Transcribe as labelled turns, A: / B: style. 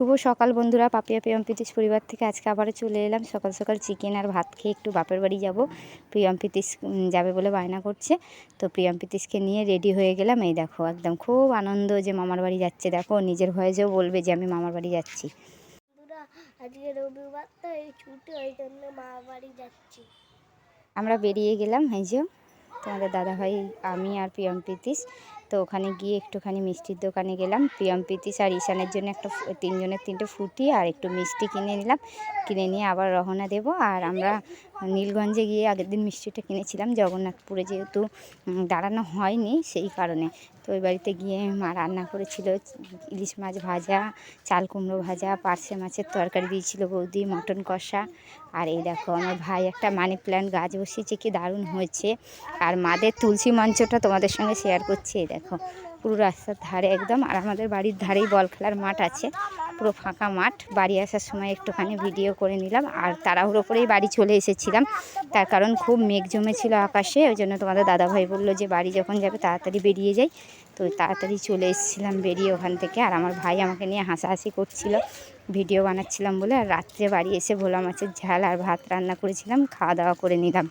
A: শুভ সকাল বন্ধুরা পাপিয়া প্রিয়ম প্রীতিশ পরিবার থেকে আজকে আবারও চলে এলাম। সকাল সকাল চিকেন আর ভাত খেয়ে একটু বাপের বাড়ি যাব। প্রিয়ম প্রীতিশ উম, যাবে বলে বায়না করছে। তো প্রিয়ম প্রীতিশকে নিয়ে রেডি হয়ে গেলাম। এই দেখো একদম খুব আনন্দ যে মামার বাড়ি যাচ্ছে। দেখো নিজের ভয়েসেও বলবে যে আমি মামার বাড়ি যাচ্ছি।
B: আজকে রবিবার তো এই ছুটি ওই জন্য মা বাড়ি যাচ্ছি।
A: আমরা বেরিয়ে গেলাম এই যে তোমাদের দাদাভাই আমি আর প্রিয়ম প্রীতিশ তো ওখানে গিয়ে একটুখানি মিষ্টির দোকানে গেলাম। প্রিয়ম প্রীতিশ আর ঈশানের জন্য একটা তিনজনের তিনটে ফুটি আর একটু মিষ্টি কিনে নিলাম। কিনে নিয়ে আবার রওনা দেব। আর আমরা নীলগঞ্জে গিয়ে আগের দিন মিষ্টিটা কিনেছিলাম। জগন্নাথপুরে যেহেতু দাঁড়ানো হয়নি সেই কারণে। তো ওই বাড়িতে গিয়ে মা রান্না করেছিল। ইলিশ মাছ ভাজা, চাল কুমড়ো ভাজা, পার্শে মাছের তরকারি দিয়েছিল বৌদি, মটন কষা। আর এই দেখো, আমার ভাই একটা মানি প্ল্যান্ট গাছ বসিয়েছে, কি দারুণ হয়েছে। আর মাদের তুলসী মঞ্চটা তোমাদের সঙ্গে শেয়ার করছি, এই দেখো, পুরো রাস্তার ধারে একদম, আর আমাদের বাড়ির ধারেই বল খেলার মাঠ আছে। পুরো ফাঁকা মাঠ। বাড়ি আসার সময় একটুখানি ভিডিও করে নিলাম, আর তাড়াহুড়ো করেই বাড়ি চলে এসেছিলাম। তার কারণ খুব মেঘ জমেছিল আকাশে, ওই জন্য তোমাদের দাদাভাই বলল যে, বাড়ি যখন যাবে, তাড়াতাড়ি বেরিয়ে যাই। তো তাড়াতাড়ি চলে এসেছিলাম বেরিয়ে ওখান থেকে, আর আমার ভাই আমাকে নিয়ে হাসাহাসি করছিল। ভিডিও বানাচ্ছিলাম বলে, আর রাত্রে বাড়ি এসে ভোলা মাছের ঝাল আর ভাত রান্না করেছিলাম খাওয়া দাওয়া করে নিলাম।